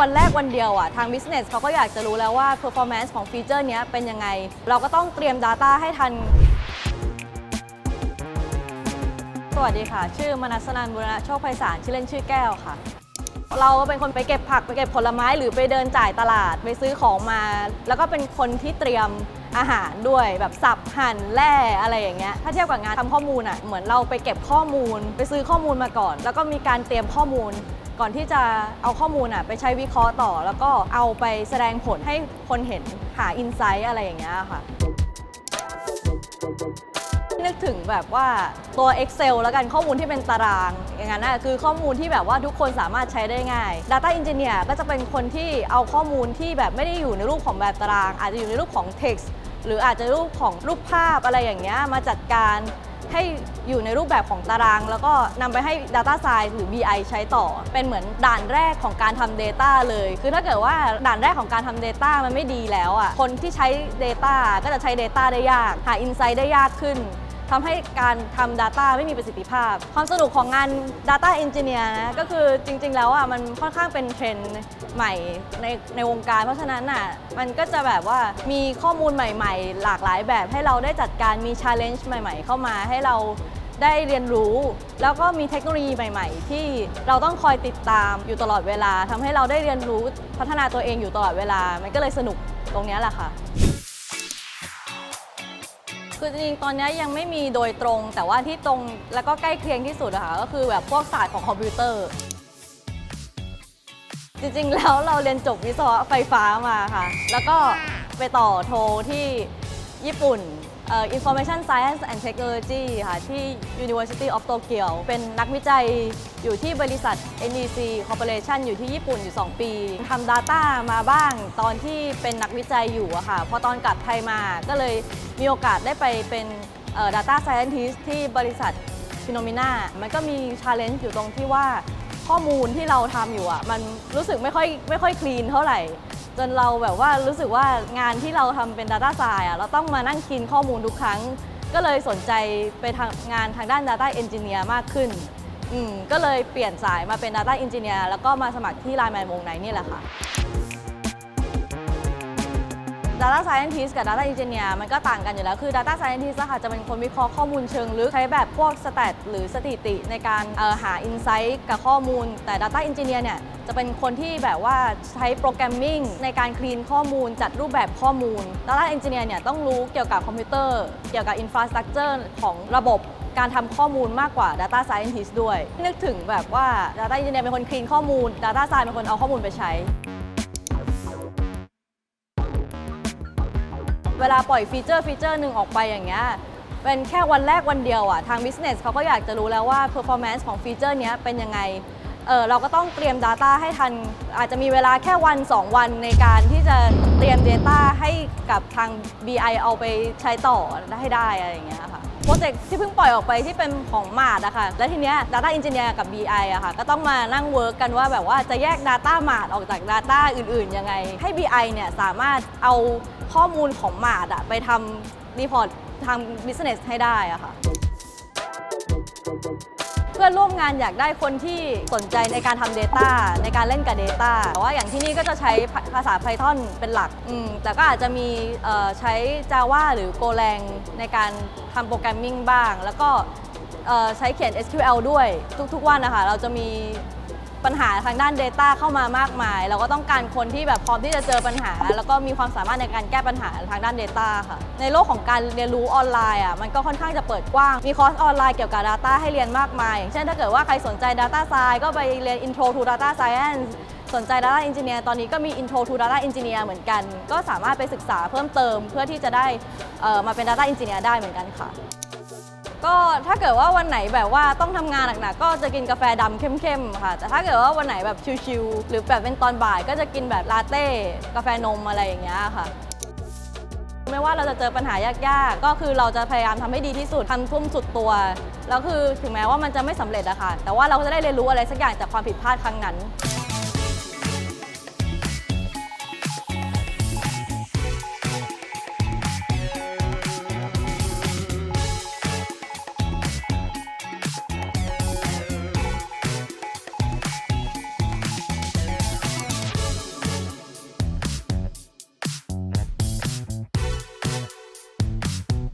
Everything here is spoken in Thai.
วันแรกวันเดียวอะทาง business เขาก็อยากจะรู้แล้วว่า performance ของฟีเจอร์นี้เป็นยังไง เราก็ต้องเตรียม Data ให้ทัน สวัสดีค่ะ ชื่อมนัสนันบุรณะโชคไพศาลชื่อเล่นชื่อแก้วค่ะ เราเป็นคนไปเก็บผักไปเก็บผลไม้หรือไปเดินจ่ายตลาดไปซื้อของมา แล้วก็เป็นคนที่เตรียมอาหารด้วยแบบสับหั่นแล่อะไรอย่างเงี้ยถ้าเทียบกับงานทำข้อมูลอะเหมือนเราไปเก็บข้อมูล ไปซื้อข้อมูลมาก่อน แล้วก็มีการเตรียมข้อมูล ก่อนที่จะเอาข้อมูลอะไปใช้วิเคราะห์ต่อ แล้วก็เอาไปแสดงผลให้คนเห็นหาอินไซต์อะไรอย่างเงี้ยค่ะ นึกถึงแบบว่าตัว Excel แล้วกันข้อมูลที่เป็นตาราง อย่างนั้นนะคือข้อมูลที่แบบว่าทุกคนสามารถใช้ได้ง่าย Data Engineer ก็จะเป็นคนที่เอาข้อมูลที่แบบไม่ได้อยู่ในรูปของแบบตาราง อาจจะอยู่ในรูปของ text หรืออาจจะรูปของรูปภาพอะไรอย่างเงี้ยมาจัดการ ให้อยู่ในรูปแบบของตาราง แล้วก็นำไปให้ Data Science หรือ BI ใช้ต่อ เป็นเหมือนด่านแรกของการทำ Data เลย คือถ้าเกิดว่าด่านแรกของการทำ Data มันไม่ดีแล้วอะคนที่ใช้ Data ก็จะใช้ Data ได้ยาก หา Insight ได้ยากขึ้น ทำให้การทำ Data ไม่มีประสิทธิภาพ ความสนุกของงาน Data Engineer นะก็คือจริง ๆ แล้วอะมันค่อนข้างเป็นเทรนด์ใหม่ในในวงการ เพราะฉะนั้นอะมันก็จะแบบว่ามีข้อมูลใหม่ ๆ หลากหลายแบบให้เราได้จัดการมี challenge ใหม่ ๆ เข้ามาให้เราได้เรียนรู้ แล้วก็มีเทคโนโลยีใหม่ ๆ ที่เราต้องคอยติดตามอยู่ตลอดเวลาทำให้เราได้เรียนรู้พัฒนาตัวเองอยู่ตลอดเวลา มันก็เลยสนุกตรงนี้แหละค่ะ คือจริงๆตอนนี้ยังไม่มีโดยตรง แต่ว่าที่ตรงแล้วก็ใกล้เคียงที่สุดอะค่ะก็คือแบบพวกศาสตร์ของคอมพิวเตอร์ จริงๆ แล้วเราเรียนจบวิศวะไฟฟ้ามาค่ะ แล้วก็ไปต่อโทที่ญี่ปุ่น Information Science and Technology ค่ะ ที่ University of Tokyo เป็นนักวิจัยอยู่ที่บริษัท NEC Corporation อยู่ที่ญี่ปุ่นอยู่ 2 ปีทำ Data มาบ้างตอนที่เป็นนักวิจัยอยู่อะค่ะ พอตอนกลับไทยมาก็เลยมีโอกาสได้ไปเป็นเอ่อ Data Scientist ที่บริษัทฟิโนมิน่ามันก็มีชาเลนจ์อยู่ตรงที่ว่าข้อมูลที่เราทำอยู่อะ มันรู้สึกไม่ค่อยไม่ค่อยคลีนเท่าไหร่ จนเราแบบว่ารู้สึกว่างานที่เราทำเป็น Data s c i e n c e อะเราต้องมานั่งคินข้อมูลทุกครั้ง ก็เลยสนใจไปทางงานทางด้าน Data Engineer มากขึ้นอืมก็เลยเปลี่ยนสายมาเป็น Data Engineer แล้วก็มาสมัครที่ไลน์แมนวงในนี่แหละค่ะ Data Scientist กับ Data Engineer มันก็ต่างกันอยู่แล้ว คือ Data Scientist ค่ะจะเป็นคนวิเคราะห์ข้อมูลเชิงลึก ใช้แบบพวกสแตทหรือสถิติในการหา Insight กับข้อมูล แต่ Data Engineer เนี่ยจะเป็นคนที่แบบว่าใช้โปรแกรมมิ่งในการคลีนข้อมูล จัดรูปแบบข้อมูล Data Engineer เนี่ยต้องรู้เกี่ยวกับคอมพิวเตอร์ เกี่ยวกับ Infrastructure ของระบบการทำข้อมูลมากกว่า Data Scientist ด้วย นึกถึงแบบว่า Data Engineer เป็นคนคลีนข้อมูล Data Science เป็นคนเอาข้อมูลไปใช้ เวลาปล่อยฟีเจอร์ฟีเจอร์หนึ่งออกไปอย่างเงี้ยเป็นแค่วันแรกวันเดียวอะทาง business เขาก็อยากจะรู้แล้วว่า performance ของฟีเจอร์นี้เป็นยังไงเออเราก็ต้องเตรียม Data ให้ทัน อาจจะมีเวลาแค่วัน 2 วันในการที่จะเตรียม Data ให้กับทาง BI เอาไปใช้ต่อให้ได้อะไรอย่างเงี้ยค่ะโปรเจกต์ที่เพิ่งปล่อยออกไปที่เป็นของมาดอะค่ะ และทีเนี้ย Data Engineer กับ BI อะค่ะ ก็ต้องมานั่งเวิร์กกันว่าแบบว่าจะแยก Data มาดออกจาก Data อื่นๆยังไง ให้ BI เนี่ยสามารถเอา ข้อมูลของหมาดอะไปทำรีพอร์ตทาง Business ให้ได้อะค่ะ เพื่อนร่วมงานอยากได้คนที่สนใจในการทำ Data ในการเล่นกับ Data แต่ว่าอย่างที่นี่ก็จะใช้ภาษา Python เป็นหลัก แต่ก็อาจจะมีใช้ Java หรือ Golang ในการทำโปรแกรมมิ่งบ้าง แล้วก็ใช้เขียน SQL ด้วยทุกๆวันนะคะ เราจะมี ปัญหาทางด้าน Data เข้ามามากมาย เราก็ต้องการคนที่แบบพร้อมที่จะเจอปัญหา แล้วก็มีความสามารถในการแก้ปัญหาทางด้าน Data ค่ะ ในโลกของการเรียนรู้ออนไลน์อะมันก็ค่อนข้างจะเปิดกว้าง มีคอร์สออนไลน์เกี่ยวกับ Data ให้เรียนมากมายอย่างเช่นถ้าเกิดว่าใครสนใจ Data Science ก็ไปเรียน Intro to Data Science สนใจ Data Engineer ตอนนี้ก็มี Intro to Data Engineer เหมือนกัน ก็สามารถไปศึกษาเพิ่มเติมเพื่อที่จะได้มาเป็น Data Engineer ได้เหมือนกันค่ะ ก็ถ้าเกิดว่าวันไหนแบบว่าต้องทำงานหนักๆก็จะกินกาแฟดำเข้มๆค่ะ แต่ถ้าเกิดว่าวันไหนแบบชิลๆหรือแบบเป็นตอนบ่ายก็จะกินแบบลาเต้กาแฟนมอะไรอย่างเงี้ยค่ะไม่ว่าเราจะเจอปัญหายากๆ ก็คือเราจะพยายามทำให้ดีที่สุดทำทุ่มสุดตัว แล้วคือถึงแม้ว่ามันจะไม่สำเร็จอะค่ะ แต่ว่าเราก็จะได้เรียนรู้อะไรสักอย่างจากความผิดพลาดครั้งนั้น